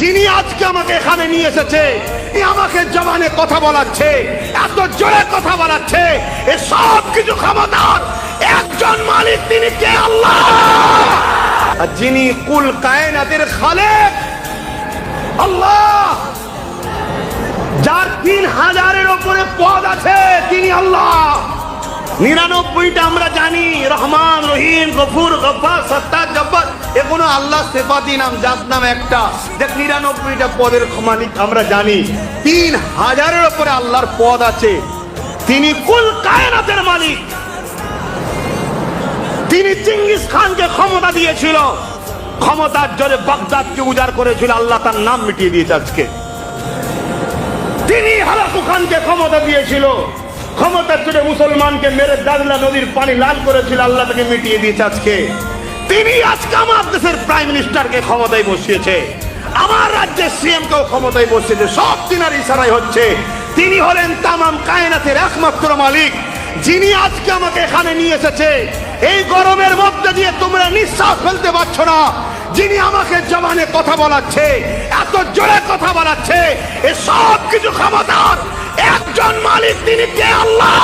যিনি আজকে আমাকে এখানে নিয়ে এসেছে আমাকে জবানে কথা বলাচ্ছে, এত জোরে কথা বলাচ্ছে, এ সব কিছু ক্ষমতার একজন মালিক তিনি কে আল্লাহ? আর যিনি কুল কায়নাতের খালেক, আল্লাহ, যার তিন হাজারের ওপরে পদ আছে, তিনি আল্লাহ। নিরানব্বইটা আমরা জানি, রহমান, রহিম, গফুর গফার সত্তা জব্বার। এগুলো আল্লাহ সেফাতি নাম, জাত নাম একটা। দেখ, নিরানব্বইটা পদের মালিক আমরা জানি। তিন হাজারের ওপরে আল্লাহর পদ আছে। তিনি কুল কায়নাতের মালিক। তিনি চিঙ্গিস খানকে ক্ষমতা দিয়েছিল। ক্ষমতার জোরে বাগদাদকে উজাড় করেছিল। আল্লাহ তার নাম মিটিয়ে দিয়েছে আজকে। তিনি হালাকু খানকে ক্ষমতা দিয়েছিল। ক্ষমতার জন্য মুসলমানকে মেরে দাদলা নদীর পানি লাল করেছিল। আল্লাহ তাকে মিটিয়ে দিয়েছে আজকে। তিনি আজকে আমার দেশের প্রাইম মিনিস্টারকে ক্ষমতায় বসিয়েছে। আমার রাজ্যের সিএম কেও ক্ষমতায় বসিয়েছে। সব তিনার ইশারায় হচ্ছে। তিনি হলেন তামাম কায়নাতের একমাত্র মালিক, যিনি আজকে আমাকে এখানে নিয়ে এসেছে। এই গরমের মধ্যে দিয়ে তোমরা নিঃশ্বাস ফেলতে পারছ না। যিনি আমাকে জবানে কথা বলাচ্ছে, এত জোরে কথা বলাচ্ছে, এ সব কিছু ক্ষমতার একজন মালিক তিনি কে আল্লাহ?